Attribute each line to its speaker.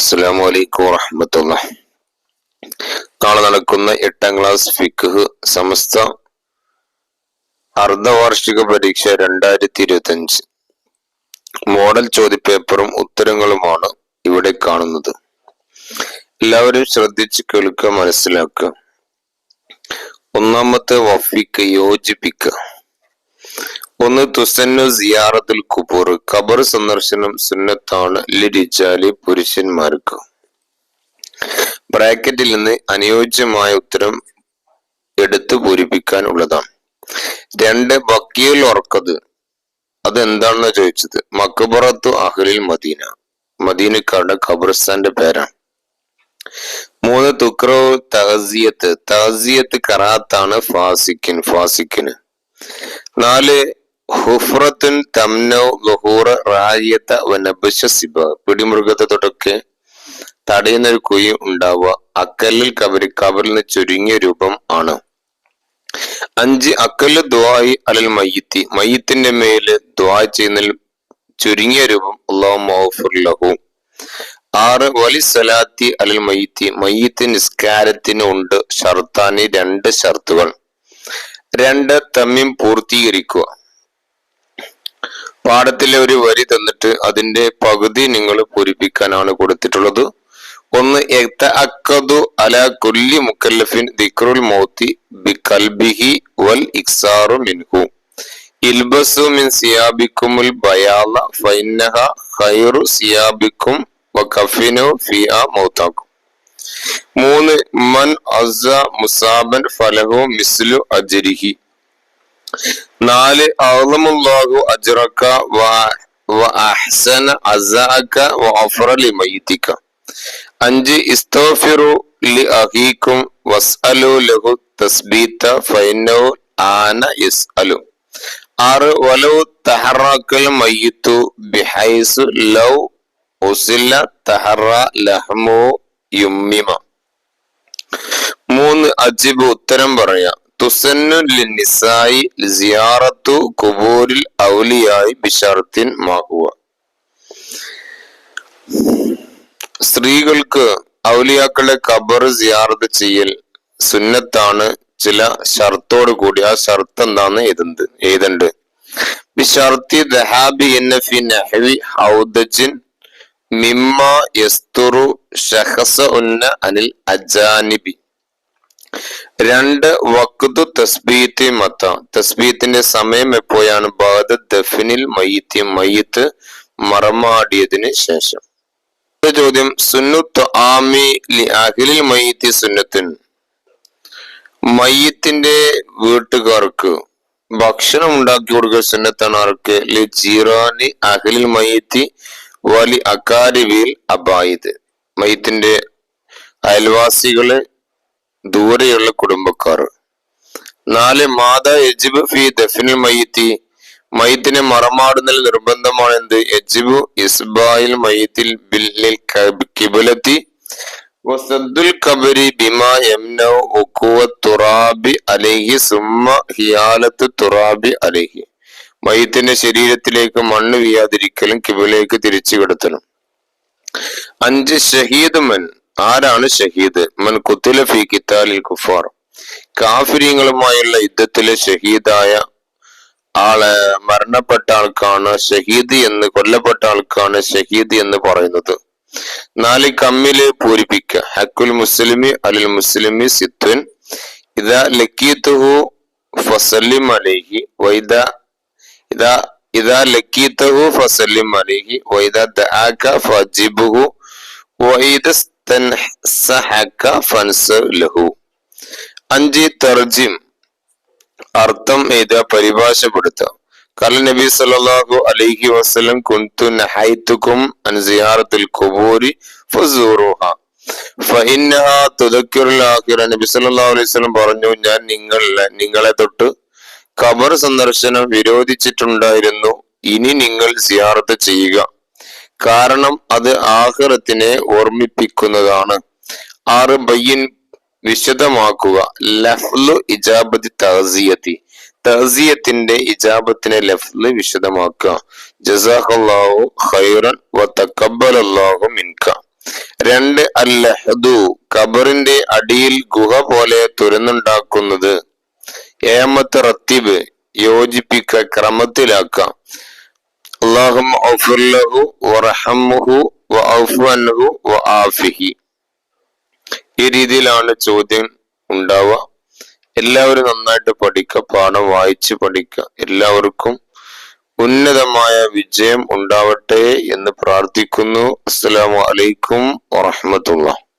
Speaker 1: അസ്സലാമു അലൈക്കും വറഹമത്തുള്ള നാളെ നടക്കുന്ന എട്ടാം ക്ലാസ് ഫിഖ് സമസ്ത അർദ്ധവാർഷിക പരീക്ഷ രണ്ടായിരത്തി ഇരുപത്തി അഞ്ച് മോഡൽ ചോദ്യപേപ്പറും ഉത്തരങ്ങളുമാണ് ഇവിടെ കാണുന്നത്. എല്ലാവരും ശ്രദ്ധിച്ച് കേൾക്കുക മനസ്സിലാക്കുക. ഒന്നാമത്തെ വഫിക്ക് യോജിപ്പിക്കുക. ഒന്ന് തുസന്നു സിയാറത്തുൽ കുബൂർ ഖബർ സന്ദർശനം സുന്നത്താണ്. ലിരിജാലി പുരുഷന്മാർക്ക്. ബ്രാക്കറ്റിൽ നിന്ന് അനുയോജ്യമായ ഉത്തരം എടുത്തു പൂരിപ്പിക്കാൻ ഉള്ളതാണ്. രണ്ട് ബക്കിയിൽ ഉറക്കത് അതെന്താണെന്ന് ചോദിച്ചത്? മക്ബറത്തു അഹ്ലിൽ മദീന. മദീനക്കാരുടെ ഖബർസ്ഥാന്റെ പേരാണ്. മൂന്ന് തുക്രോ തഹസിയത്ത്. തഹസിയത്ത് കറാത്താണ് ഫാസിക്കിൻ ഫാസിക്കിന് നാല് ഹുഫ്രത്തുൻ തംനൗ ലഹൂറ റായത്ത വനബശ സിബ. പിടിമൃഗത്തെ തൊട്ടൊക്കെ തടയുന്ന ഒരു കുഴി ഉണ്ടാവുക. അക്കല്ലിൽ കബരി കബറിന് ചുരുങ്ങിയ രൂപം ആണ്. അഞ്ച് അക്കൽ ദ്വായി അലൽ മയ്യത്തി. മയ്യത്തിന്റെ മേൽ ദുആ ചെയ്യുന്നതിൽ ചുരുങ്ങിയ രൂപം അള്ളാഹു ആറ് വലി സലാത്തി അലൽ മയ്യത്തി. മയ്യത്തി നിസ്കാരത്തിന് ഉണ്ട്. ഷർത്താനി രണ്ട് ഷർത്തുകൾ. രണ്ട് തമ്മിം പൂർത്തീകരിക്കുക. പാഠത്തിലെ ഒരു വരി തന്നിട്ട് അതിന്റെ പകുതി നിങ്ങൾ പൂരിപ്പിക്കാനാണ് കൊടുത്തിട്ടുള്ളത്. ഒന്ന് അക്കദു അല കുല്ലി മുക്കല്ലഫിൻ ദിക്റുൽ മോത്തി ബി കൽബിഹി വൽ ഇക്സാറു മിൻഹു. ഇൽബസു മിൻ സിയാബിക്കുമുൽ ബയാല ഫൈനഹ ഖൈറു സിയാബിക്കും വഖഫിനു ഫിഅ മൗതാക്കും മൂന്ന് മൻ അസ മുസാബൻ ഫലഹു മിസ്ലു അജരിഹി. നാല് അള്ളാഹു അജ്റക്ക അഞ്ച് യുമ്മിമ. മൂന്ന് അജിബ് ഉത്തരം പറയാം. സ്ത്രീകൾക്ക് ഔലിയാക്കളെ കബർ സിയാറത്ത് ചെയ്യൽ സുന്നത്താണ്. ചില ഷർത്തോട് കൂടി ആ ഷർത്ത് എന്താന്ന് എഴുതുന്നത് എഴുതണ്ട് ബിഷർത്തി ദഹാബി എന്ന ഫി നഹവി ഹൗദജിൻ മിമ്മ യസ്തുറു ഷഹസ ഉന്ന അനിൽ അജാനിബി. രണ്ട് വക്തു തസ്ബീത്ത് മത്ത തസ്ബീത്തിന്റെ സമയം എപ്പോഴാണ്? ബാദ ദഫിനിൽ മയ്യത്ത്. മയ്യത്ത് മറമാടിയതിന് ശേഷം. ചോദ്യം സുന്നുത്ത് ആമി അഖിലിൽ മയ്യത്തി സുന്നത്തിൻ. മയ്യത്തിന്റെ വീട്ടുകാർക്ക് ഭക്ഷണം ഉണ്ടാക്കി കൊടുക്കുക സുന്നത്താണ് ആർക്ക്? ലി ജീറാനി അഖിലിൽ മയ്യത്തി വലി അക്കാരിവിൽ അബായിദ്. മയ്യത്തിന്റെ അയൽവാസികൾ ദൂരെയുള്ള കുടുംബക്കാർ. നാല് മാത യജിബ് ഫി ദഫിനിൽ മയ്യത്തി. മയ്യത്തിനെ മറമാടുന്നതിൽ നിർബന്ധമാണെന്ത്? യജിബു ഇസ്ബായിൽ മയ്യത്തിൽ ബില്ലിൽ കിബലത്തി. വസദ്ദുൽ കബരി ബിമ യംനൗ തുറാബി അലൈഹി സുമ്മ ഹിയാലത്ത് തുറാബി അലൈഹി. ശരീരത്തിലേക്ക് മണ്ണ് വീയാതിരിക്കലും കിബിലേക്ക് തിരിച്ചു കിടത്തണം അഞ്ച് ഷഹീദ് മൻ. ആരാണ് ഷഹീദ്? മൻ കുത്തില ഫി കിത്താലിൽ കുഫാർ. കാഫിര്യങ്ങളുമായുള്ള യുദ്ധത്തിലെ ഷഹീദായ ആൾ മരണപ്പെട്ട ആൾക്കാണ് ഷഹീദ് എന്ന് കൊല്ലപ്പെട്ട ആൾക്കാണ് ഷഹീദ് എന്ന് പറയുന്നത്. നാല് കമ്മിൽ പൂരിപ്പിക്ക. ഹക്കുൽ മുസ്ലിമി അലിൽ മുസ്ലിമി സിത്വൻ ഇതാ ലക്കീത്തുഹു ഫസലിം അലേഹി വൈദ ഇതാ ഇതാ ലക്കീത്തുഹു ഫസലിം അലേഹി വൈദ ദആക ഫജിബുഹു ലഹു. തർജിം അർത്ഥം ഇത് പരിഭാഷപ്പെടുത്തുക. കല നബി സല്ലല്ലാഹു അലൈഹി സല്ലല്ലാഹു അലൈഹി വസല്ലം പറഞ്ഞു ഞാൻ നിങ്ങളെ നിങ്ങളെ തൊട്ട് ഖബർ സന്ദർശനം വിരോധിച്ചിട്ടുണ്ടായിരുന്നു. ഇനി നിങ്ങൾ സിയാറത്ത് ചെയ്യുക. കാരണം അത് ആഹ്റത്തിനെ ഓർമ്മിപ്പിക്കുന്നതാണ്. ആറ് ബയ്യൻ വിശദമാക്കുക. ലഫ്ലു ഇജാബത്തി തഹസിയത്തി. തഹസിയത്തിന്റെ ഇജാബത്തിനെ ലഫ്ല് വിശദമാക്കുക. ജസാഖല്ലാഹു ഖൈറൻ വ മിൻക. രണ്ട് അല്ലഹദു ഖബറിന്റെ അടിയിൽ ഗുഹ പോലെ തുരന്നുണ്ടാക്കുന്നത്. ഏമത്ത് റത്തിബ് യോജിപ്പിക്ക ക്രമത്തിലാക്കാം അള്ളാഹും ഈ രീതിയിലാണ് ചോദ്യം ഉണ്ടാവുക. എല്ലാവരും നന്നായിട്ട് പഠിക്കുക പാഠം വായിച്ച് പഠിക്കുക. എല്ലാവർക്കും ഉന്നതമായ വിജയം ഉണ്ടാവട്ടെ എന്ന് പ്രാർത്ഥിക്കുന്നു. അസ്സലാമു അലൈക്കും വറഹമത്തുള്ള